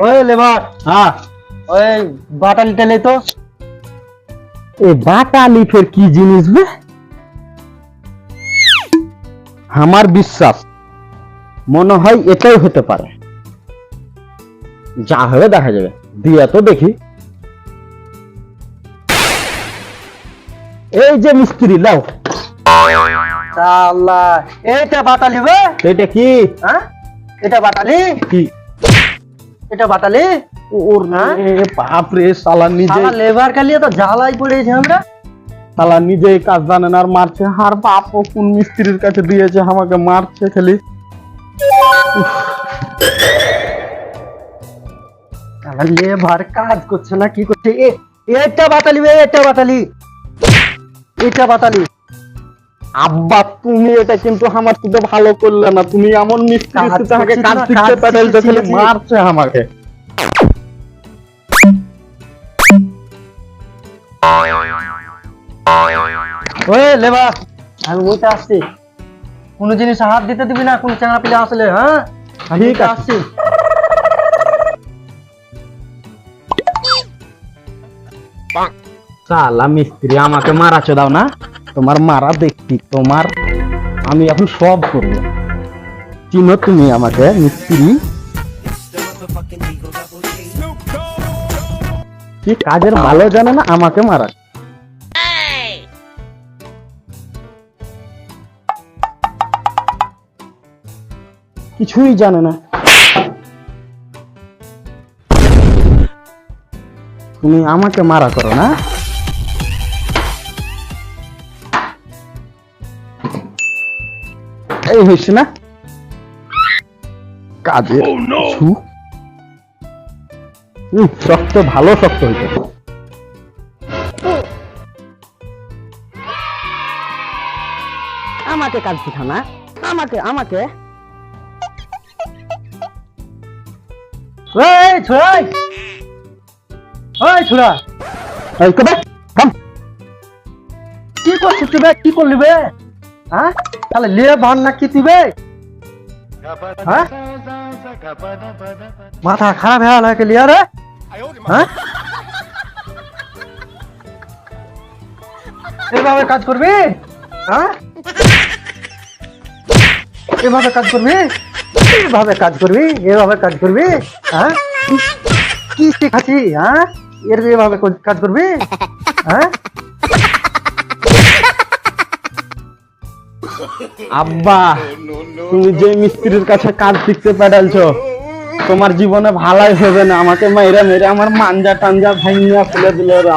ওই লেবার। হ্যাঁ। ওই বাটালিটা লে তো। এ বাটালি ফের কি জিনিস বে? আমার বিশ্বাস মনে হয় এটাই হতে পারে। যা হবে দেখা যাবে। দিয়া তো দেখি। এই যে মিস্ত্রি লাও আল্লাহ এইটা বাটালি বে? এটা কি? হ্যাঁ? এটা বাটালি? কি? এটা বাটালি ওর এ বাপ রে সালা নিজে লেবার কালিয়ে তো জ্বালাই পড়েছে আমরা। সালা নিজে কাজ জানে না আর মারছে। আর বাপ ও কোন মিস্ত্রির কাছে দিয়েছে আমাকে মারছে খালি। সালা লেবার কাজ করছে না কি করছে? এ এটা বাতালি এটা বাতালি। এটা বাটালি আব্বা তুমি এটা কিন্তু আমার সাথে ভালো করলে না। তুমি এমন সাথে আমাকে কাজ শিখতে কাজ পাঠাইছো মারছে আমাকে। ওই লেবার আমি ওইটা আসছি। কোন জিনিস হাত দিতে দিবি না কোন চাঙা পিলে আসলে হ্যাঁ? আমি ঠিক আসছি। সালা মিস্ত্রি, আমাকে মারাছো দাও না। তোমার মারা দেখছি তোমার আমি এখন সব করব চিনো তুমি আমাকে, মিস্ত্রি? কি কাজের ভালো জানে না আমাকে মারা? কিছুই জানে না। তুমি আমাকে মারা করো না? এই হয়েছে না? কাজে কিছু? শক্ত ভালো শক্ত হইতে আমাকে কাজ শিখা না? আমাকে আমাকে? ওই ছোড়া ওই ছোড়া! এই কোথায় কি করছিস তুই কি করলি বে? হ্যাঁ? তাহলে লেবার না কি তুই বে হ্যাঁ? মাথা খারাপ হয়ে গেল কে লিয়া রে। হ্যাঁ? এভাবে কাজ করবি? হ্যাঁ? এভাবে কাজ করবি? এভাবে কাজ করবি? এভাবে কাজ করবি? হ্যাঁ? কি শেখাচ্ছি? হ্যাঁ? এর এভাবে কাজ করবি? হ্যাঁ? আব্বা, তুমি যে মিস্ত্রির কাছে কাজ শিখতে পাঠালছো তোমার জীবনে ভালাই হবে না। আমাকে মেরে মেরে আমার মাঞ্জা টাঞ্জা ভাঙিয়া ফেলে দিল রে